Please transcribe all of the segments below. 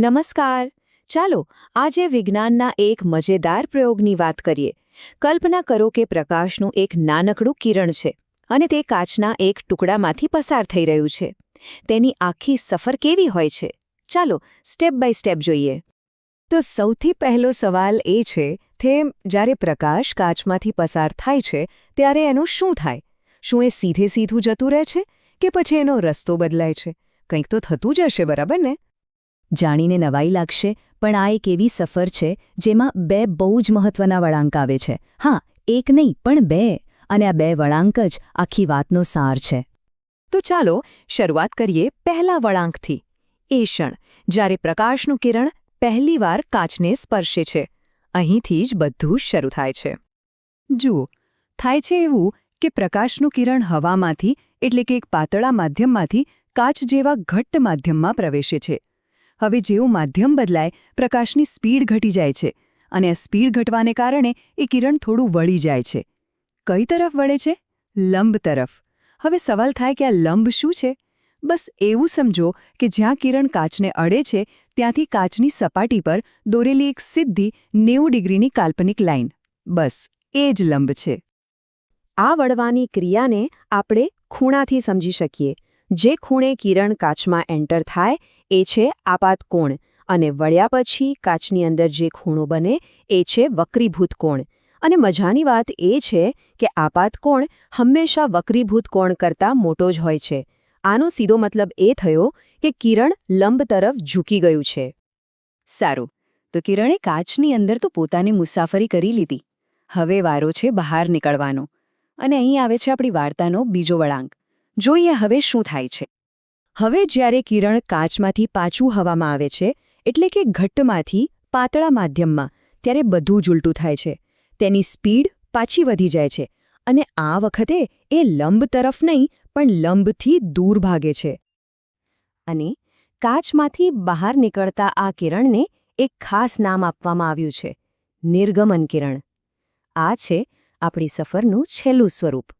નમસ્કાર. ચાલો આજે વિજ્ઞાનના એક મજેદાર પ્રયોગની વાત કરીએ. કલ્પના કરો કે પ્રકાશનું એક નાનકડું કિરણ છે અને તે કાચના એક ટુકડામાંથી પસાર થઈ રહ્યું છે. તેની આખી સફર કેવી હોય છે? ચાલો સ્ટેપ બાય સ્ટેપ જોઈએ. તો સૌથી પહેલો સવાલ એ છે, તે જ્યારે પ્રકાશ કાચમાંથી પસાર થાય છે, ત્યારે એનું શું થાય? શું એ સીધે સીધું જતું રહે છે કે પછી એનો રસ્તો બદલાય છે? કંઈક તો થતું જ હશે, બરાબર ને? જાણીને નવાઈ લાગશે, પણ આ એક એવી સફર છે, જેમાં બે બહુ જ મહત્વના વળાંક આવે છે. હા, એક નહીં, પણ બે. અને આ બે વળાંક જ આખી વાતનો સાર છે. તો ચાલો, શરૂઆત કરીએ પહેલા વળાંકથી. એ ક્ષણ, જ્યારે પ્રકાશનું કિરણ પહેલીવાર કાચને સ્પર્શે છે. અહીંથી જ બધું શરૂ થાય છે. જુઓ, થાય છે એવું કે પ્રકાશનું કિરણ હવામાંથી, એટલે કે એક પાતળા માધ્યમમાંથી, કાચ જેવા ઘટ્ટ માધ્યમમાં પ્રવેશે છે. હવે જેવું માધ્યમ બદલાય, પ્રકાશની સ્પીડ ઘટી જાય છે અને આ સ્પીડ ઘટવાને કારણે એ કિરણ થોડું વળી જાય છે. કઈ તરફ વળે છે? લંબ તરફ. હવે સવાલ થાય કે આ લંબ શું છે? બસ એવું સમજો કે જ્યાં કિરણ કાચને અડે છે, ત્યાંથી કાચની સપાટી પર દોરેલી એક સીધી નેવું ડિગ્રીની કાલ્પનિક લાઇન બસ, એ જ લંબ છે. આ વળવાની ક્રિયાને આપણે ખૂણાથી સમજી શકીએ. જે ખૂણે કિરણ કાચમાં એન્ટર થાય, એ છે આપાત કોણ, અને વળ્યા પછી કાચની અંદર જે ખૂણો બને, એ છે વક્રીભૂત કોણ. અને મજાની વાત એ છે કે આપાત કોણ હંમેશા વક્રીભૂત કોણ કરતાં મોટો જ હોય છે. આનો સીધો મતલબ એ થયો કે કિરણ લંબ તરફ ઝૂકી ગયું છે. સારું, તો કિરણે કાચની અંદર તો પોતાની મુસાફરી કરી લીધી. હવે વારો છે બહાર નીકળવાનો. અને અહીં આવે છે આપણી વાર્તાનો બીજો વળાંક. જોઈએ હવે શું થાય છે. હવે જ્યારે કિરણ કાચમાંથી પાછું હવામાં આવે છે, એટલે કે ઘટ્ટમાંથી પાતળા માધ્યમમાં, ત્યારે બધું જ ઉલટું થાય છે. તેની સ્પીડ પાછી વધી જાય છે અને આ વખતે એ લંબ તરફ નહીં, પણ લંબથી દૂર ભાગે છે. અને કાચમાંથી બહાર નીકળતા આ કિરણને એક ખાસ નામ આપવામાં આવ્યું છે, નિર્ગમન કિરણ. આ છે આપણી સફરનું છેલ્લું સ્વરૂપ.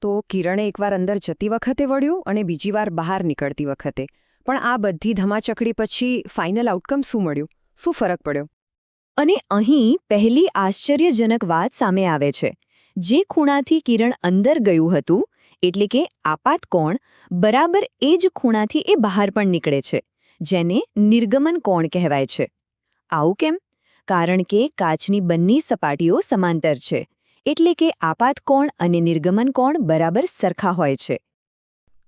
તો કિરણે એકવાર અંદર જતી વખતે વળ્યું અને બીજી વાર બહાર નીકળતી વખતે. પણ આ બધી ધમાચકડી પછી ફાઇનલ આઉટકમ શું મળ્યું? શું ફરક પડ્યો? અને અહીં પહેલી આશ્ચર્યજનક વાત સામે આવે છે. જે ખૂણાથી કિરણ અંદર ગયું હતું, એટલે કે આપાત કોણ, બરાબર એ જ ખૂણાથી એ બહાર પણ નીકળે છે, જેને નિર્ગમન કોણ કહેવાય છે. આવું કેમ? કારણ કે કાચની બંને સપાટીઓ સમાંતર છે. એટલે કે આપાત કોણ અને નિર્ગમન કોણ બરાબર સરખા હોય છે.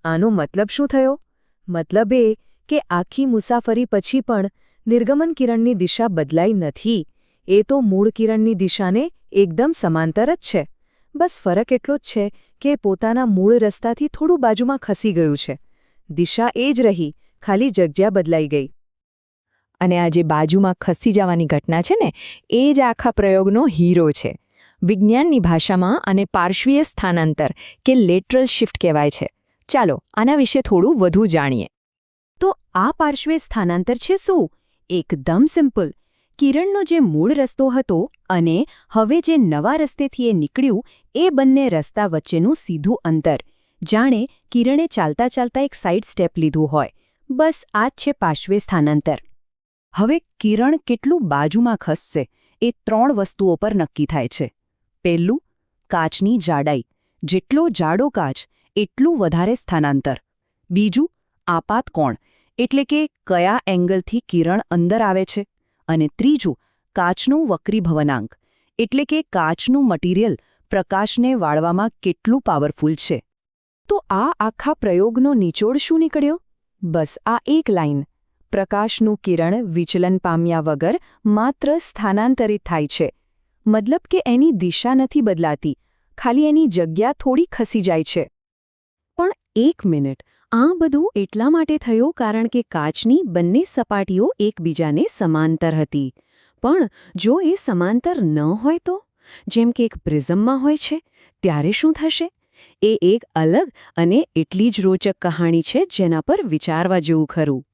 આનો મતલબ શું થયો? મતલબ એ કે આખી મુસાફરી પછી પણ નિર્ગમન કિરણની દિશા બદલાઈ નથી. એ તો મૂળ કિરણની દિશાને એકદમ સમાંતર જ છે. બસ ફરક એટલો જ છે કે પોતાના મૂળ રસ્તાથી થોડું બાજુમાં ખસી ગયું છે. દિશા એ જ રહી, ખાલી જગ્યા બદલાઈ ગઈ. અને આ જે બાજુમાં ખસી જવાની ઘટના છે ને, એ જ આખા પ્રયોગનો હીરો છે. વિજ્ઞાનની ભાષામાં અને પાર્શ્વીય સ્થાનાંતર, કે લેટરલ શિફ્ટ કહેવાય છે. ચાલો, આના વિશે થોડું વધુ જાણીએ. તો આ પાર્શ્વીય સ્થાનાંતર છે શું? એકદમ સિમ્પલ. કિરણનો જે મૂળ રસ્તો હતો અને હવે જે નવા રસ્તેથી એ નીકળ્યું, એ બંને રસ્તા વચ્ચેનું સીધું અંતર. જાણે કિરણે ચાલતા ચાલતા એક સાઇડ સ્ટેપ લીધું હોય. બસ, આ છે પાર્શ્વે સ્થાનાંતર. હવે કિરણ કેટલું બાજુમાં ખસશે, એ ત્રણ વસ્તુઓ પર નક્કી થાય છે. પહેલું કાચની જાડાઈ. જેટલો જાડો કાચ, એટલું વધારે સ્થાનાંતર. બીજું, આપાત કોણ? એટલે કે કયા એંગલથી કિરણ અંદર આવે છે? અને ત્રીજું, કાચનું વક્રીભવનાંક. એટલે કે કાચનું મટીરિયલ પ્રકાશને વાળવામાં કેટલું પાવરફુલ છે? તો આ આખા પ્રયોગનો નિચોડ શું નીકળ્યો? બસ આ એક લાઇન પ્રકાશનું કિરણ વિચલન પામ્યા વગર માત્ર સ્થાનાંતરિત થાય છે. મતલબ કે એની દિશા નથી બદલાતી. ખાલી એની જગ્યા થોડી ખસી જાય છે. પણ એક મિનિટ. આ બધું એટલા માટે થયું કારણ કે કાચની બંને સપાટીઓ એકબીજાને સમાંતર હતી. પણ જો એ સમાંતર ન હોય તો? જેમ કે એક પ્રિઝમમાં હોય છે, ત્યારે શું થશે? એ એક અલગ અને એટલી જ રોચક કહાણી છે જેના પર વિચારવા જેવું ખરું.